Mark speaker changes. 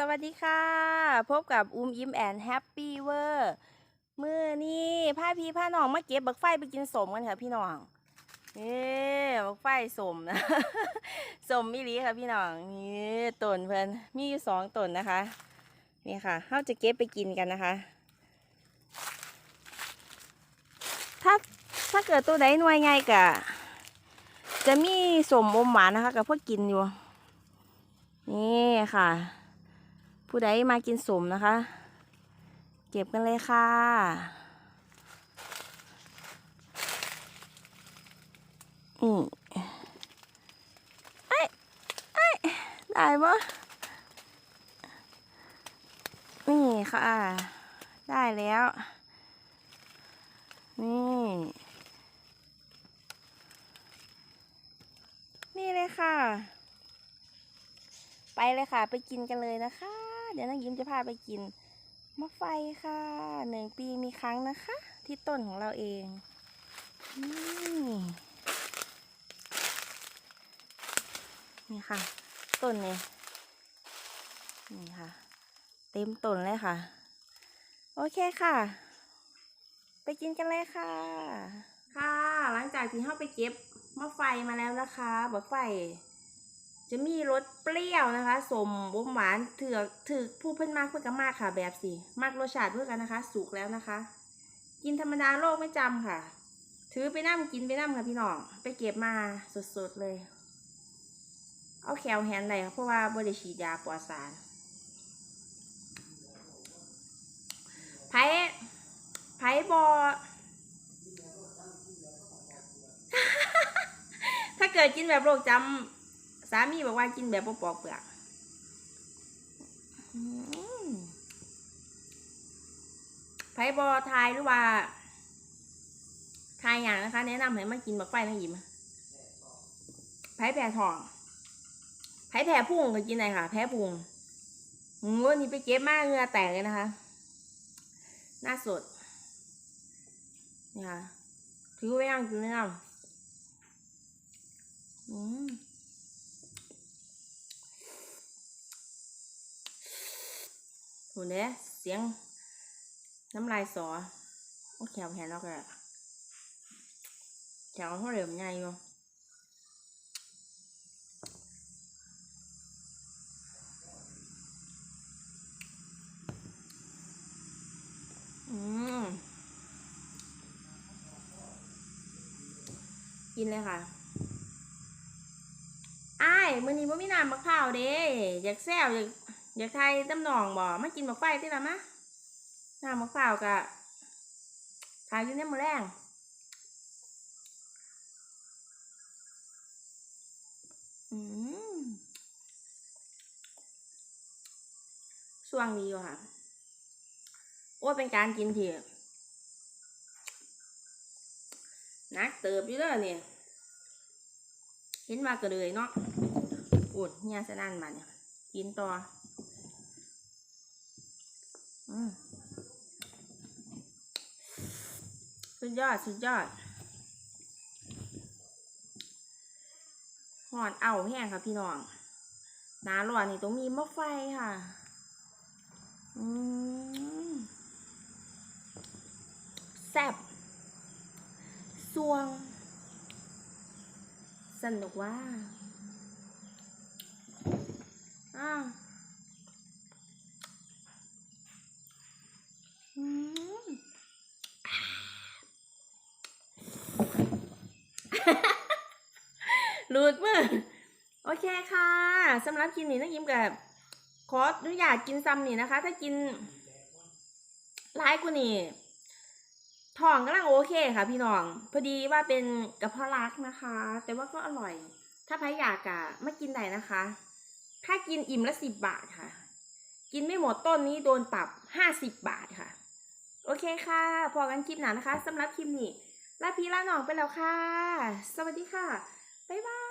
Speaker 1: สวัสดีค่ะ พบกับอุ้มยิ้มแอนแฮปปี้เวอร์มื่อนี้พาพี่พาน้องมาเก็บบักไฟไปกินสมกันค่ะพี่น้องเอ้บักไฟสมนะสมมิลีค่ะพี่น้องนี่ต้นเพิ่อนมีอยู่สองต้นนะคะ นี่ค่ะเราจะเก็บไปกินกันนะคะ ถ้าถ้าเกิดตัวไหนหน่วยไงกะจะมีสมอมหวานนะคะกับพวกกินอยู่ นี่ค่ะ ผู้ใดมากินสมนะคะ เก็บกันเลยค่ะ อืมไอ้ไอ้ยได้ปะนี่ค่ะ ได้แล้ว นี่ นี่เลยค่ะ ไปเลยค่ะ ไปกินกันเลยนะคะ เดี๋ยวน้องยิ้มจะพาไปกินมะไฟค่ะหนึ่งปีมีครั้งนะคะ ที่ต้นของเราเองนี่นี่ค่ะ ต้นเนี่ยนี่ค่ะ เต็มต้นเลยค่ะ โอเคค่ะ ไปกินกันเลยค่ะ ค่ะ หลังจากที่เข้าไปเก็บมะไฟมาแล้วนะคะบักไฟ จะมีรสเปรี้ยวนะคะสมบมหวานเถือกถือผู้เพิ่นมากเพื่อนก็มากค่ะ แบบสิมากรสชาติเพื่อกันนะคะ สุกแล้วนะคะ กินธรรมดาโลกไม่จำค่ะ ถือไปนั่งกินไปนั่งค่ะพี่น้อง ไปเก็บมาสดๆเลย เอาแขวแฮนได้ค่ะเพราะว่าบริฉีดยาปลอดสารไผ่ไผ่บอถ้าเกิดกินแบบโรคจำ สามีบอกว่ากินแบบปอกเปลือกไผบอทายหรือว่าทายอย่างนะคะ แนะนำให้มากินบักไฟนะหยิมไผแผ่ทองไผแผ่พุ่งก็กินได้ค่ะแพ้พุงวันนี้ไปเก็บมากเงือแตกเลยนะคะ หน้าสดนี่ค่ะถือไว้ย่างกินเลยนะอืม หเนี่ยเสียงน้ำลายสอโอ้แขวแหนแล้วก็แขวเขาเหลี่ยมใหญ่อยู่อืมกินเลยค่ะอ้ายมื้อนี้บ่มีน้ำมะพร้าวเด้อยากแซวอยาก อยากไทยตำหนองบ่มากินบักไฟที่ละมะน้ำมะพร้าวกะทายอยู่ในมือแรงอืมส่วงดีอยู่ค่ะโอ้เป็นการกินที่นักเติบอยู่เด้อเนี่ยเห็นมากระเลยเนาะอุดเนี่ยสนั่นมาเนี่ยกินต่อ สุดยอด สุดยอดหอนเอาแห้งค่ะพี่น้องหนาหลอนนี่ต้องมีมะไฟค่ะ อืมแซ่บสวง สนุกว่า อ้าว อืม หลุดมือโอเคค่ะสำหรับกินนี่น้องยิ้มกับขออนุญาตกินซ้ำนี่นะคะ ถ้ากินร้ายกูนี่ท้องกำลังโอเคค่ะ พี่น้อง พอดีว่าเป็นกระเพาะรักนะคะ แต่ว่าก็อร่อย ถ้าใครอยากอะไม่กินได้นะคะ ถ้ากินอิ่มละสิบบาทค่ะ กินไม่หมดต้นนี้โดนปรับห้าสิบบาทค่ะ โอเคค่ะ พอกันคลิปหนานะคะสำหรับคลิปนี้ลาพี่ลาหนองไปแล้วค่ะ สวัสดีค่ะ บ๊ายบาย